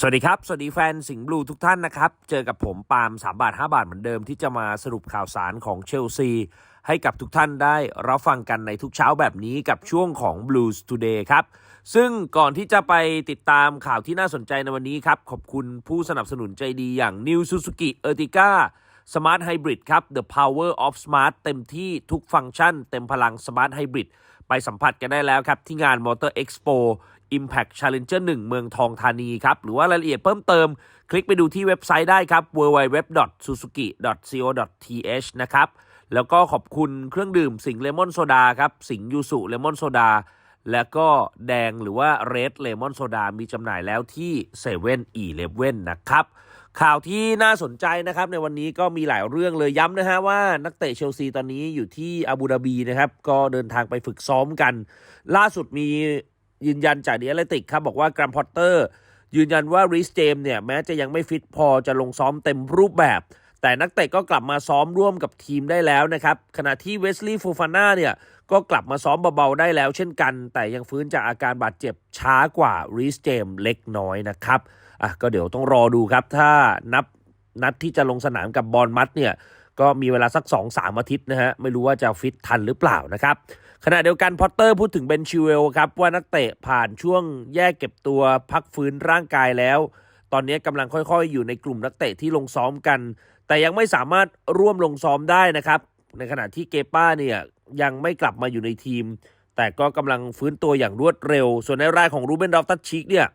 สวัสดีครับ สวัสดีแฟนสิงห์บลูทุกท่านนะครับ เจอกับผมปาล์ม3บาท 5 บาทเหมือนเดิมที่จะมาสรุปข่าวสารของเชลซี ให้กับทุกท่านได้รับฟังกันในทุกเช้าแบบนี้กับช่วงของ Blues Today ครับ ซึ่งก่อนที่จะไปติดตามข่าวที่น่าสนใจในวันนี้ครับ ขอบคุณผู้สนับสนุนใจดีอย่าง New Suzuki Ertiga Smart Hybrid ครับ The Power of Smart เต็มที่ทุกฟังก์ชัน เต็มพลัง Smart Hybrid ไปสัมผัสกันได้แล้วครับ ที่งาน Motor Expo Impact Challenger 1 เมืองทองธานีครับ หรือว่ารายละเอียดเพิ่มเติม คลิกไปดูที่เว็บไซต์ได้ครับ www.suzuki.co.th นะครับแล้วก็ขอบคุณเครื่องดื่มสิงเลมอนโซดาครับ สิงยูสุเลมอนโซดาแล้วก็แดงหรือว่าเรดเลมอนโซดามีจำหน่ายแล้วที่เซเว่นอีเลฟเว่นนะครับ ข่าวที่น่าสนใจนะครับ ในวันนี้ก็มีหลายเรื่องเลยย้ำนะฮะว่านักเตะเชลซีตอนนี้อยู่ที่อาบูดาบีนะครับ ก็เดินทางไปฝึกซ้อมกัน ล่าสุดมี ยืนยันจากเดียเลติกครับบอกว่ากรัมพอตเตอร์ยืนยันว่าริสเจมเนี่ยแม้จะยังไม่ฟิตพอจะลงซ้อมเต็มรูปแบบ แต่นักเตะก็กลับมาซ้อมร่วมกับทีมได้แล้วนะครับ ขณะที่เวสลีย์ฟูฟาน่าเนี่ยก็กลับมาซ้อมเบาๆได้แล้วเช่นกัน แต่ยังฟื้นจากอาการบาดเจ็บช้ากว่าริสเจมเล็กน้อยนะครับอะก็เดี๋ยวต้องรอดูครับ ถ้านับนัดที่จะลงสนามกับบอลมัดเนี่ยก็มีเวลาสัก 2-3 อาทิตย์นะฮะไม่รู้ว่าจะฟิตทันหรือเปล่านะครับ ขณะเดียวกันพอตเตอร์พูดถึงเบนชิเวลครับว่านักเตะผ่านช่วงแยกเก็บตัวพักฟื้นร่างกายแล้ว ตอนนี้กำลังค่อยๆ อยู่ในกลุ่มนักเตะที่ลงซ้อมกัน แต่ยังไม่สามารถร่วมลงซ้อมได้นะครับ ในขณะที่เกป้าเนี่ยยังไม่กลับมาอยู่ในทีม แต่ก็กำลังฟื้นตัวอย่างรวดเร็ว ส่วนในรายของรูเบนดอฟตัชชิกเนี่ย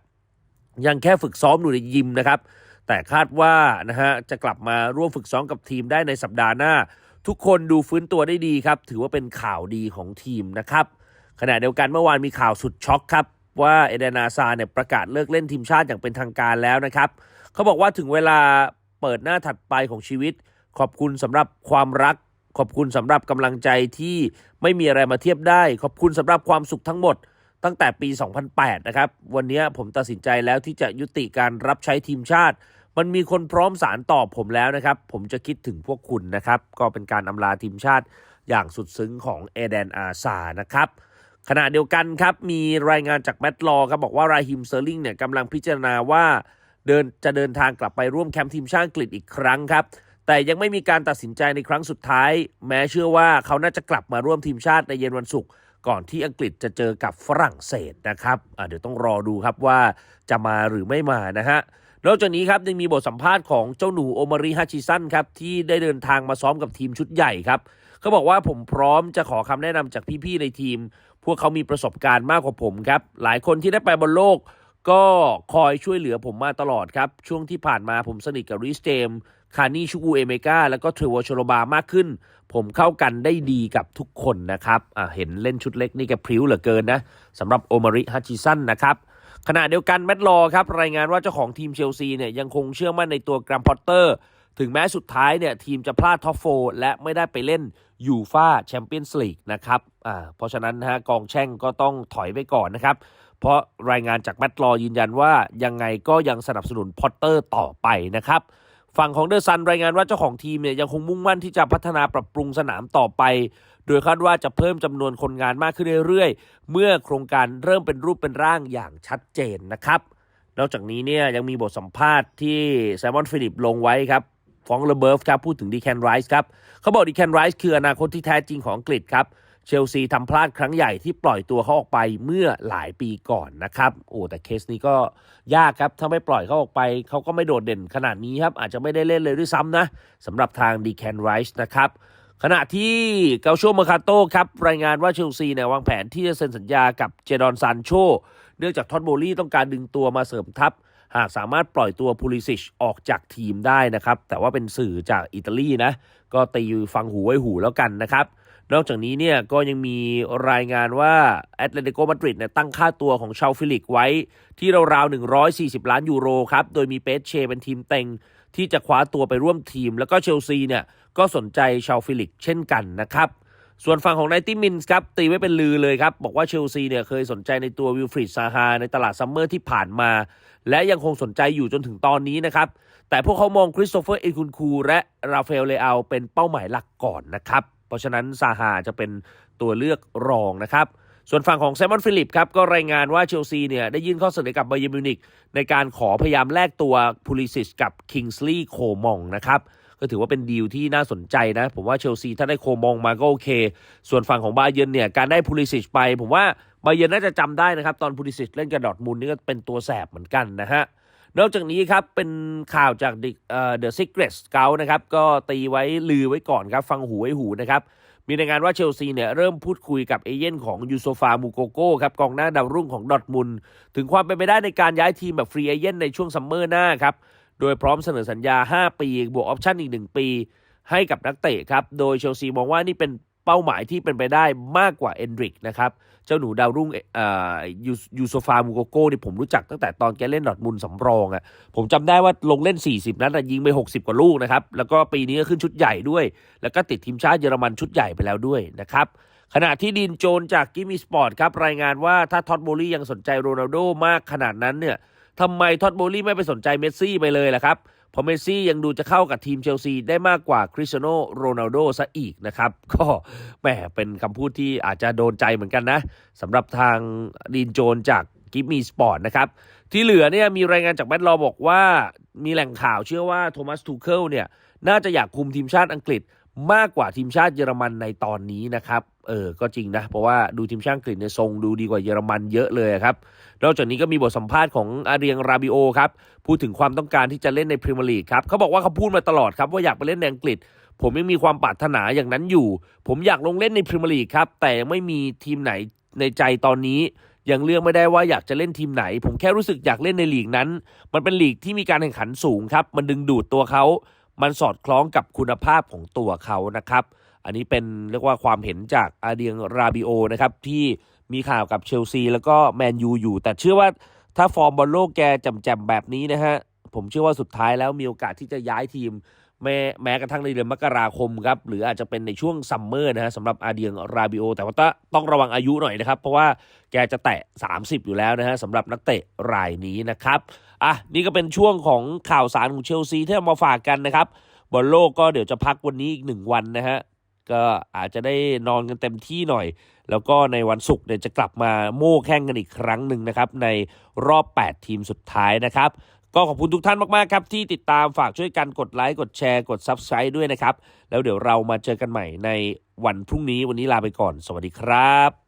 ยังแค่ฝึกซ้อมอยู่ในยิมนะครับแต่คาดว่านะฮะจะกลับมาร่วมฝึกซ้อมกับทีมได้ในสัปดาห์หน้า ทุกคนดูฟื้นตัวได้ดีครับ ถือว่าเป็นข่าวดีของทีมนะครับ ขณะเดียวกันเมื่อวานมีข่าวสุดช็อกครับ ว่าเอเดนาซาเนี่ยประกาศเลิกเล่นทีมชาติอย่างเป็นทางการแล้วนะครับ เขาบอกว่าถึงเวลาเปิดหน้าถัดไปของชีวิต ขอบคุณสำหรับความรัก ขอบคุณสำหรับกำลังใจที่ไม่มีอะไรมาเทียบได้ ขอบคุณสำหรับความสุขทั้งหมด ตั้งแต่ปี 2008 นะครับ วันนี้ผมตัดสินใจแล้วที่จะยุติการรับใช้ทีมชาติ มันมีคนพร้อมสารตอบผมแล้วนะครับ ผมจะคิดถึงพวกคุณนะครับ ก็เป็นการอำลาทีมชาติอย่างสุดซึ้งของเอเดนอาซานะครับขณะเดียวกันครับมีรายงานจากแมตลอครับบอกว่าราฮิมเซอร์ลิงเนี่ยกำลังพิจารณาว่าเดินจะเดินทางกลับไปร่วมแคมป์ทีมชาติอังกฤษอีกครั้งครับ แต่ยังไม่มีการตัดสินใจในครั้งสุดท้าย แม้เชื่อว่าเขาน่าจะกลับมาร่วมทีมชาติในเย็นวันศุกร์ก่อนที่อังกฤษจะเจอกับฝรั่งเศสนะครับอะเดี๋ยวต้องรอดูครับว่าจะมาหรือไม่มานะฮะ นอกจากนี้ครับยังมีบทสัมภาษณ์ของเจ้าหนูโอมาริฮาชิซันครับที่ได้เดินทางมาซ้อมกับทีมชุดใหญ่ครับเขาบอกว่าผมพร้อมจะขอคำแนะนำจากพี่ๆในทีม พวกเขามีประสบการณ์มากกว่าผมครับหลายคนที่ได้ไปบนโลก ก็คอยช่วยเหลือผมมาตลอดครับ ช่วงที่ผ่านมาผมสนิทกับริสเจมคานี่ชูกูเอเมกาแล้วก็เทรวชโลบามากขึ้น ผมเข้ากันได้ดีกับทุกคนนะครับอะเห็นเล่นชุดเล็กนี่แกพริ้วเหลือเกินนะสำหรับโอมาริฮัชิซันนะครับ ขณะเดียวกันแมตต์ลอครับรายงานว่าเจ้าของทีมเชลซีเนี่ยยังคงเชื่อมั่นในตัวกรัมพอตเตอร์ ถึงแม้สุดท้ายเนี่ยทีมจะพลาดท็อปโฟและไม่ได้ไปเล่นยูฟาแชมเปี้ยนส์ลีกนะครับอ่าเพราะฉะนั้นนะฮะกองแช่งก็ต้องถอยไปก่อนนะครับ เพราะรายงานจากแมตต์ลอยืนยันว่ายังไงก็ยังสนับสนุนพอตเตอร์ต่อไปนะครับ ฝั่งของเดอะซันรายงานว่าเจ้าของทีมเนี่ยยังคงมุ่งมั่นที่จะพัฒนาปรับปรุงสนามต่อไป โดยคาดว่าจะเพิ่มจำนวนคนงานมากขึ้นเรื่อยๆ เมื่อโครงการเริ่มเป็นรูปเป็นร่างอย่างชัดเจนนะครับ นอกจากนี้เนี่ยยังมีบทสัมภาษณ์ที่ไซมอนฟิลิปลงไว้ครับฟองเลเบิร์ฟครับพูดถึงดีแคนไรส์ครับเขาบอกดีแคนไรส์คืออนาคตที่แท้จริงของอังกฤษครับ เชลซีทำพลาดครั้งใหญ่ที่ปล่อยตัวเขาออกไปเมื่อหลายปีก่อนนะครับ โอ้แต่เคสนี้ก็ยากครับ ถ้าไม่ปล่อยเขาออกไป เขาก็ไม่โดดเด่นขนาดนี้ครับ อาจจะไม่ได้เล่นเลยด้วยซ้ำนะสำหรับทางดีแคนไรส์นะครับขณะที่เกาโชเมอร์คาโต้ครับ รายงานว่าเชลซีเนี่ยวางแผนที่จะเซ็นสัญญากับเจดอนซานโช เนื่องจากท็อตโบลี่ต้องการดึงตัวมาเสริมทัพ หากสามารถปล่อยตัวพูลิซิชออกจากทีมได้นะครับ แต่ว่าเป็นสื่อจากอิตาลีนะ ก็ตีฟังหูไว้หูแล้วกันนะครับ นอกจากนี้เนี่ยก็ยังมีรายงานว่าแอตเลติโกมาดริดเนี่ยตั้งค่าตัวของชาวฟิลิกไว้ที่ราวๆ 140 ล้านยูโรครับ โดยมีเปเชเป็นทีมเต็งที่จะคว้าตัวไปร่วมทีม แล้วก็เชลซีเนี่ยก็สนใจชาวฟิลิกเช่นกันนะครับ ส่วนฝั่งของไนตี้มินส์ครับ ตีไว้เป็นลือเลยครับ บอกว่าเชลซีเนี่ยเคยสนใจในตัววิลฟริดซาฮาในตลาดซัมเมอร์ที่ผ่านมา และยังคงสนใจอยู่จนถึงตอนนี้นะครับแต่พวกเขามองคริสโตเฟอร์เอคุนคูและราฟาเอลเลอาเป็นเป้าหมายหลักก่อนนะครับ ราะฉะนั้นซาฮาจะเป็นตัวเลือกรองนะครับ ส่วนฝั่งของแซมมอนฟิลิปครับก็รายงานว่าเชลซีเนี่ยได้ยื่นข้อเสนอกับไบเยร์มิวนิกในการขอพยายามแลกตัวพูลิซิชกับคิงส์ลีย์โคมองนะครับก็ถือว่าเป็นดีลที่น่าสนใจนะ ผมว่าเชลซีถ้าได้โคมองมาก็โอเค ส่วนฝั่งของบาเยนเนี่ยการได้พูลิซิชไป ผมว่าบาเยนน่าจะจำได้นะครับ ตอนพูลิซิชเล่นกับดอทมุนด์นี่ก็เป็นตัวแสบเหมือนกันนะฮะ นอกจากนี้ครับเป็นข่าวจากเดอะซิกเรตสเกลนะครับก็ตีไว้ลือไว้ก่อนครับฟังหูไว้หูนะครับมีรายงานว่าเชลซีเนี่ยเริ่มพูดคุยกับเอเย่นของยูโซฟามูโกโก้ครับกองหน้าดาวรุ่งของดอทมุนถึงความเป็นไปได้ในการย้ายทีมแบบฟรีเอเย่นในช่วงซัมเมอร์หน้าครับโดยพร้อมเสนอสัญญา 5 ปี บวกออปชั่นอีก 1 ปี ให้กับนักเตะครับ โดยเชลซีมองว่านี่เป็น เป้าหมายที่เป็นไปได้มากกว่าเอนดริกนะครับ เจ้าหนูดาวรุ่งยูโซฟามูโกโก้นี่ผมรู้จักตั้งแต่ตอนแกเล่นดอร์ทมุนสำรองอะ่ะผมจำได้ว่าลงเล่น 40 นัดยิงไป 60 กว่าลูกนะครับ แล้วก็ปีนี้ก็ขึ้นชุดใหญ่ด้วย แล้วก็ติดทีมชาติเยอรมันชุดใหญ่ไปแล้วด้วยนะครับขณะที่ดินโจนจากกิมมี่สปอร์ตครับรายงานว่าถ้าท็อตโบลี่ยังสนใจโรนัลโดมากขนาดนั้นเนี่ยทำไมท็อตโบลี่ไม่ไปสนใจเมสซี่ไปเลยล่ะครับ พราะเมสซี่ยังดูจะเข้ากับทีมเชลซีได้มากกว่าคริสเตียโนโรนัลโดซะอีกนะครับ ก็แหมเป็นคำพูดที่อาจจะโดนใจเหมือนกันนะสำหรับทางดินโจนจากกิมมี่สปอร์ตนะครับ ที่เหลือเนี่ยมีรายงานจากแมดลอบอกว่ามีแหล่งข่าวเชื่อว่าโทมัสทูเคิลเนี่ยน่าจะอยากคุมทีมชาติอังกฤษมากกว่าทีมชาติเยอรมันในตอนนี้นะครับ เออก็จริงนะ เพราะว่าดูทีมชาติอังกฤษในทรงดูดีกว่าเยอรมันเยอะเลยครับ นอกจากนี้ก็มีบทสัมภาษณ์ของอาเรียงราบิโอครับ พูดถึงความต้องการที่จะเล่นในพรีเมียร์ลีกครับเขาบอกว่าเขาพูดมาตลอดครับว่าอยากไปเล่นในอังกฤษ ผมยังมีความปรารถนาอย่างนั้นอยู่ ผมอยากลงเล่นในพรีเมียร์ลีกครับแต่ยังไม่มีทีมไหนในใจตอนนี้ยังเลือกไม่ได้ว่าอยากจะเล่นทีมไหน ผมแค่รู้สึกอยากเล่นในลีกนั้น มันเป็นลีกที่มีการแข่งขันสูงครับ มันดึงดูดตัวเขา มันสอดคล้องกับคุณภาพของตัวเขานะครับ อันนี้เป็นเรียกว่าความเห็นจากอาเดียงราบิโอนะครับที่มีข่าวกับเชลซีแล้วก็แมนยูอยู่ แต่เชื่อว่าถ้าฟอร์มบอลโลกแกแจมแบบนี้นะฮะ ผมเชื่อว่าสุดท้ายแล้วมีโอกาสที่จะย้ายทีม แม้แม้กระทั่งในเดือนมกราคมครับ หรืออาจจะเป็นในช่วงซัมเมอร์นะฮะสำหรับอาเดียงราบิโอ แต่ว่าต้องระวังอายุหน่อยนะครับ เพราะว่าแกจะแตะ 30 อยู่แล้วนะฮะสำหรับนักเตะรายนี้นะครับอะนี่ก็เป็นช่วงของข่าวสารของเชลซีที่เอามาฝากกันนะครับบอลโลกก็เดี๋ยวจะพักวันนี้อีกหนึ่งวันนะฮะ ก็อาจจะได้นอนกันเต็มที่หน่อย แล้วก็ในวันศุกร์เนี่ยจะกลับมาโม่แข่งกันอีกครั้งหนึ่งนะครับ ในรอบ 8 ทีมสุดท้ายนะครับ ก็ขอบคุณทุกท่านมากๆครับที่ติดตามฝากช่วยกันกดไลค์กดแชร์กด Subscribe ด้วยนะครับ แล้วเดี๋ยวเรามาเจอกันใหม่ในวันพรุ่งนี้วันนี้ลาไปก่อน สวัสดีครับ